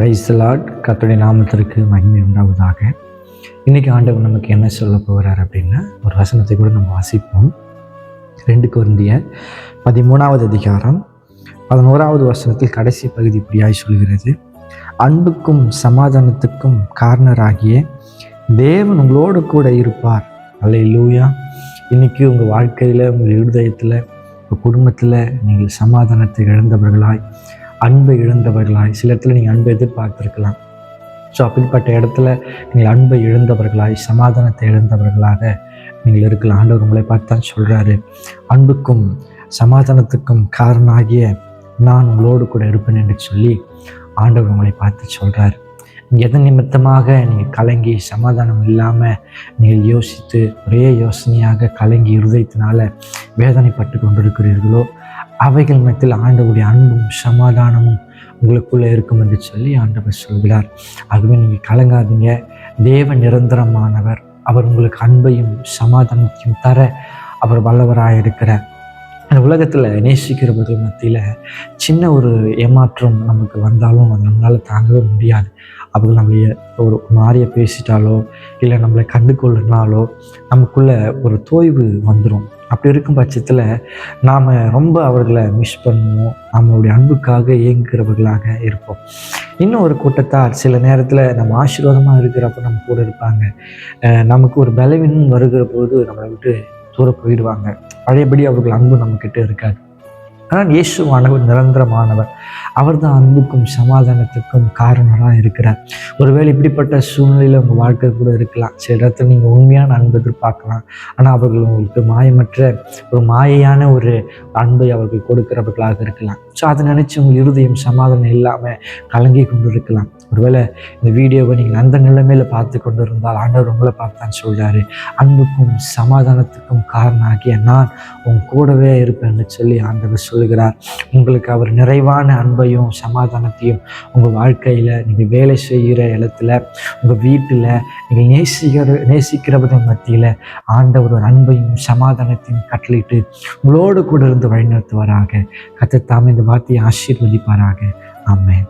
பிரைஸ்லாட் கத்துடைய நாமத்திற்கு மகிமை உண்டாவதாக. இன்றைக்கி ஆண்டவர் நமக்கு என்ன சொல்ல போகிறார் அப்படின்னா ஒரு வசனத்தை கூட நம்ம வாசிப்போம். ரெண்டு குருந்திய பதிமூணாவது அதிகாரம் பதினோராவது வசனத்தில் கடைசி பகுதி இப்படியாய் சொல்கிறது. அன்புக்கும் சமாதானத்துக்கும் காரணராகிய தேவன் உங்களோடு கூட இருப்பார். அல்ல லூயா இன்னைக்கு உங்கள் வாழ்க்கையில் உங்கள் இருதயத்தில் உங்கள் குடும்பத்தில் நீங்கள் சமாதானத்தை இழந்தவர்களாய் அன்பை இழந்தவர்களாய் சில இடத்துல நீங்கள் அன்பை எதிர்பார்த்துருக்கலாம். ஸோ அப்படிப்பட்ட இடத்துல நீங்கள் அன்பை இழந்தவர்களாய் சமாதானத்தை இழந்தவர்களாக நீங்கள் இருக்கலாம். ஆண்டவர் உங்களை பார்த்து தான் சொல்கிறாரு அன்புக்கும் சமாதானத்துக்கும் காரணமாகிய நான் உங்களோடு கூட இருப்பேன் என்று சொல்லி ஆண்டவர் உங்களை பார்த்து சொல்கிறார் எதன் நிமித்தமாக நீங்கள் கலங்கி சமாதானம் இல்லாமல் நீங்கள் யோசித்து ஒரே யோசனையாக கலங்கி இருதயத்தினால வேதனைப்பட்டு கொண்டிருக்கிறீர்களோ அவைகள் மத்தியில் ஆண்டவருடைய அன்பும் சமாதானமும் உங்களுக்குள்ளே இருக்கும் என்று சொல்லி ஆண்டவர் சொல்கிறார். ஆகவே நீங்கள் கலங்காதீங்க. தேவ நிரந்தரமானவர். அவர் உங்களுக்கு அன்பையும் சமாதானத்தையும் தர அவர் வல்லவராக இருக்கிறார். இந்த உலகத்தில் நேசிக்கிறவர்கள் மத்தியில் சின்ன ஒரு ஏமாற்றம் நமக்கு வந்தாலும் நம்மளால் தாங்கவே முடியாது. அவர்கள் நம்மளைய ஒரு மாறிய பேசிட்டாலோ இல்லை நம்மளை கண்டு கொள்ளினாலோ நமக்குள்ளே ஒரு தோய்வு வந்துடும் அப்படி இருக்கும் பட்சத்தில் நாம் ரொம்ப அவர்களை மிஸ் பண்ணுவோம். நம்மளுடைய அன்புக்காக இயங்குகிறவர்களாக இருப்போம். இன்னும் ஒரு கூட்டத்தார் சில நேரத்தில் நம்ம ஆசீர்வாதமாக இருக்கிறப்ப நம்ம கூட இருப்பாங்க. நமக்கு ஒரு பலவீனம் வருகிற போது நம்மளை விட்டு தூர போயிடுவாங்க. பழையபடி அவர்கள் அன்பு நம்மக்கிட்ட இருக்காது. ஆனால் இயேசுவானவர் நிரந்தரமானவர். அவர் தான் அன்புக்கும் சமாதானத்துக்கும் காரணமாக இருக்கிறார். ஒருவேளை இப்படிப்பட்ட சூழ்நிலையில் உங்கள் வாழ்க்கை கூட இருக்கலாம். சில இடத்துல நீங்கள் உண்மையான அன்பு எதிர்பார்க்கலாம். ஆனால் அவர்கள் உங்களுக்கு மாயமற்ற ஒரு மாயையான ஒரு அன்பை அவர்கள் கொடுக்கிறவர்களாக இருக்கலாம். ஸோ அதை நினச்சி உங்கள் இருதயம் சமாதானம் இல்லாமல் கலங்கி கொண்டு இருக்கலாம் ஒருவேளை இந்த வீடியோவை நீங்கள் அந்த நிலைமையில் பார்த்து கொண்டு இருந்தால் ஆண்டவர் உங்களை பார்த்தான் சொல்கிறாரு அன்புக்கும் சமாதானத்துக்கும் காரணமாகிய நான் உன் கூடவே இருப்பேன்னு சொல்லி ஆண்டவர் சொல்கிறார் உங்களுக்கு அவர் நிறைவான அன்பையும் சமாதானத்தையும் உங்கள் வாழ்க்கையில் நீங்கள் வேலை செய்கிற இடத்துல உங்கள் வீட்டில் நீங்கள் நேசிக்கிற நேசிக்கிறவர்கள் மத்தியில் ஆண்டவர் ஒரு அன்பையும் சமாதானத்தையும் கட்டளிட்டு உங்களோடு கூட இருந்து வழிநடத்துவாராக. கத்தத்தாமே இந்த வார்த்தையை ஆசீர்வதிப்பாராக. ஆமேன்.